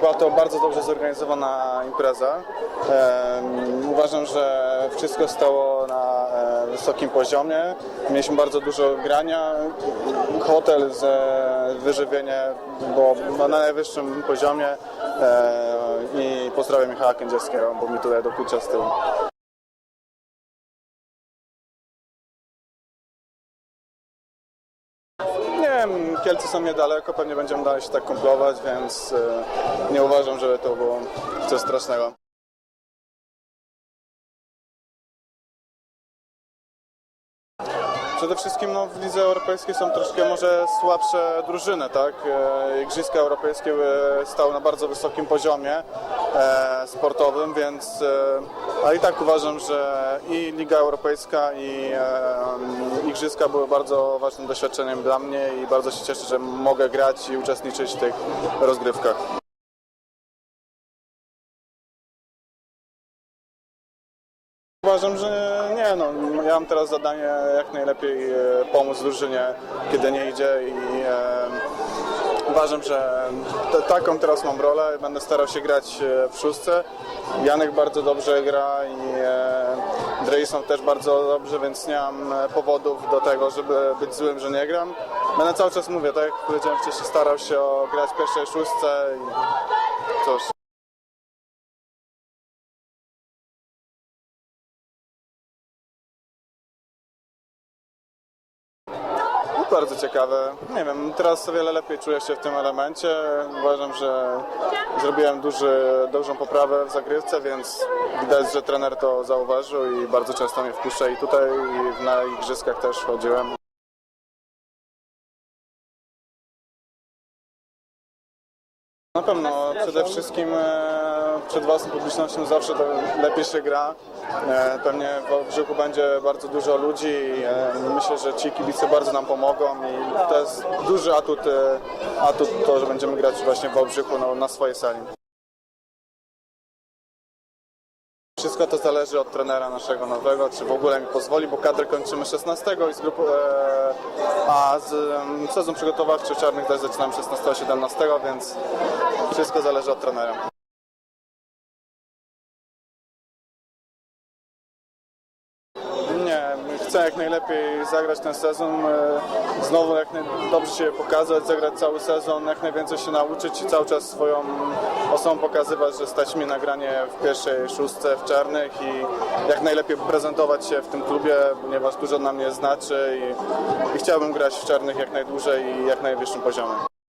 Była to bardzo dobrze zorganizowana impreza. Uważam, że wszystko stało na e, wysokim poziomie. Mieliśmy bardzo dużo grania. Hotel z wyżywienie było na najwyższym poziomie. E, I pozdrawiam Michała Kędzierskiego, bo mi tutaj dokucza z tyłu. Wiem, Kielce są niedaleko, pewnie będziemy dalej się tak kumplować, więc e, nie uważam, żeby to było coś strasznego. Przede wszystkim no, w lidze europejskiej są troszkę może słabsze drużyny, tak? E, Igrzyska europejskie e, stały na bardzo wysokim poziomie e, sportowym, więc ale i tak uważam, że i Liga Europejska i e, Igrzyska były bardzo ważnym doświadczeniem dla mnie i bardzo się cieszę, że mogę grać i uczestniczyć w tych rozgrywkach. Uważam, że nie, no, ja mam teraz zadanie jak najlepiej e, pomóc drużynie, kiedy nie idzie i e, uważam, że taką teraz mam rolę, będę starał się grać e, w szóstce. Janek bardzo dobrze gra i e, Dreyson też bardzo dobrze, więc nie mam powodów do tego, żeby być złym, że nie gram. Będę cały czas mówię, tak jak powiedziałem wcześniej, starał się o grać w pierwszej szóstce i cóż. Bardzo ciekawe. Nie wiem, teraz o wiele lepiej czuję się w tym elemencie. Uważam, że zrobiłem duży, dużą poprawę w zagrywce, więc widać, że trener to zauważył i bardzo często mnie wpuszcza i tutaj i na igrzyskach też chodziłem. Na pewno, przede wszystkim e, przed własną publicznością zawsze to lepiej się gra. E, Pewnie w brzuchu będzie bardzo dużo ludzi i e, myślę, że ci kibice bardzo nam pomogą i to jest duży atut, atut to, że będziemy grać właśnie w Wałbrzychu no, na swojej sali. Wszystko to zależy od trenera naszego nowego, czy w ogóle mi pozwoli, bo kadrę kończymy 16 i z grup, e, a z, sezon przygotowawczy czarnych też zaczynamy 16-17, więc wszystko zależy od trenera. Nie, chcę jak najlepiej zagrać ten sezon, e, znowu jak dobrze się pokazać, zagrać cały sezon, jak najwięcej się nauczyć i cały czas swoją osobą pokazywać, że stać mi na granie w pierwszej szóstce w czarnych i jak najlepiej prezentować się w tym klubie, ponieważ dużo na mnie znaczy i, i chciałbym grać w czarnych jak najdłużej i jak najwyższym poziomem.